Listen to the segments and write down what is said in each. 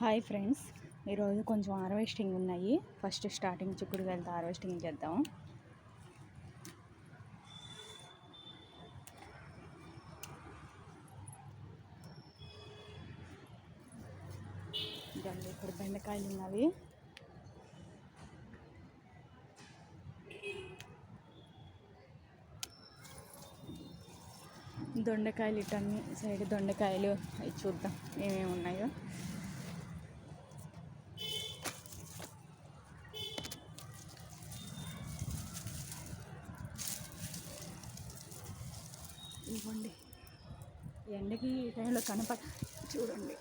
Hi friends. ఈరోజు కొంచెం harvesting ఉన్నాయి. ఫస్ట్ స్టార్టింగ్ చిక్కుడుకాయలతో హార్వెస్టింగ్ చేద్దాం. ఇదండి ఇక్కడ బెండకాయలు ఉన్నవి. దొండకాయలు ఇటన్నీ సైడ్ దొండకాయలు అవి చూద్దాం ఏమేమి ఉన్నాయో. ఇవ్వండి. ఎండకి ఈ టైంలో కనపడ చూడండి.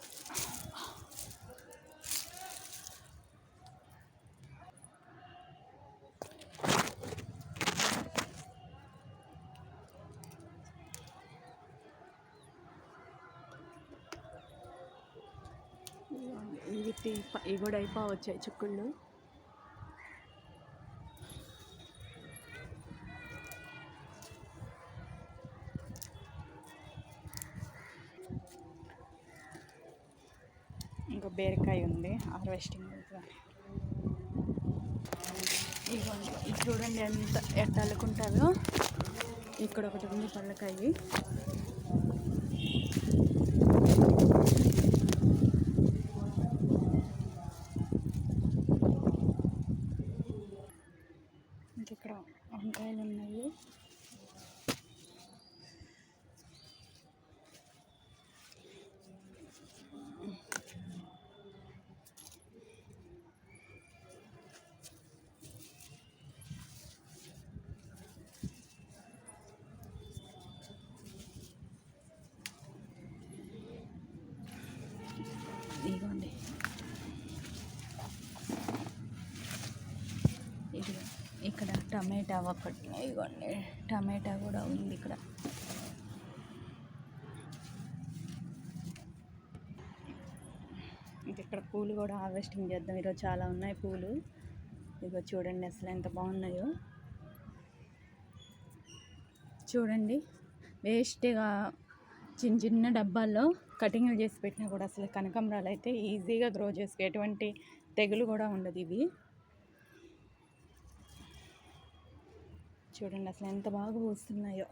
ఇవి టీ- ఇవి కూడా అయిపోవచ్చాయి చిక్కుళ్ళు ఇంకా బీరకాయ ఉంది హార్వెస్టింగ్ అవుతుంది ఇదిగోండి ఇది చూడండి ఎంత ఎట్ట అల్లుకుంటారో. ఇక్కడ ఒకటి ఉంది పళ్ళకాయ ఇక్కడ వంకాయలు ఉన్నాయి ఇదిగోండి ఇది ఇక్కడ టమాటా ఒకటి ఇదిగోండి టమాటా కూడా ఉంది ఇక్కడ. ఇక్కడ పూలు కూడా హార్వెస్టింగ్ చేద్దాం. ఈరోజు చాలా ఉన్నాయి పూలు. ఇదిగో చూడండి అసలు ఎంత బాగున్నాయో. చూడండి వేస్ట్గా చిన్న చిన్న డబ్బాల్లో కటింగ్లు చేసి పెట్టినా కూడా అసలు కనకాంబరాలు అయితే ఈజీగా గ్రో చేసుకో ఎటువంటి తెగులు కూడా ఉండదు ఇవి. చూడండి అసలు ఎంత బాగా పూస్తున్నాయో.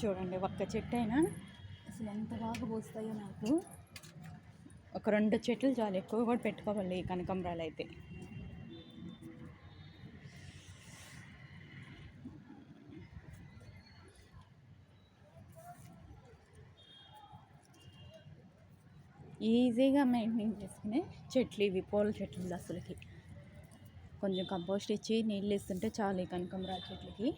చూడండి ఒక్క చెట్టు అయినా అసలు ఎంత బాగా పూస్తాయో నాకు. ఒక రెండు చెట్లు చాలు ఎక్కువ కూడా పెట్టుకోవాలి కనకంబరాలు కనకాంబరాలు అయితే. ఈజీగా మెయింటైన్ చేసుకునే చెట్లు ఇవి పూల చెట్లు అసలుకి. కొంచెం కంపోస్ట్ ఇచ్చి నీళ్ళు ఇస్తుంటే చాలు ఈ కనకాంబరాల చెట్లకి.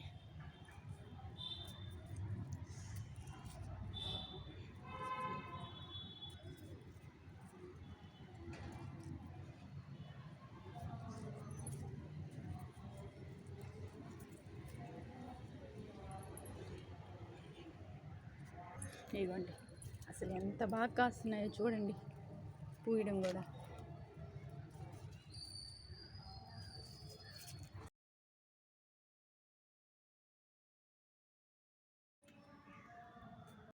ఇదిగోండి. అసలు ఎంత బాగా కాస్తున్నాయో చూడండి. పూయడం కూడా.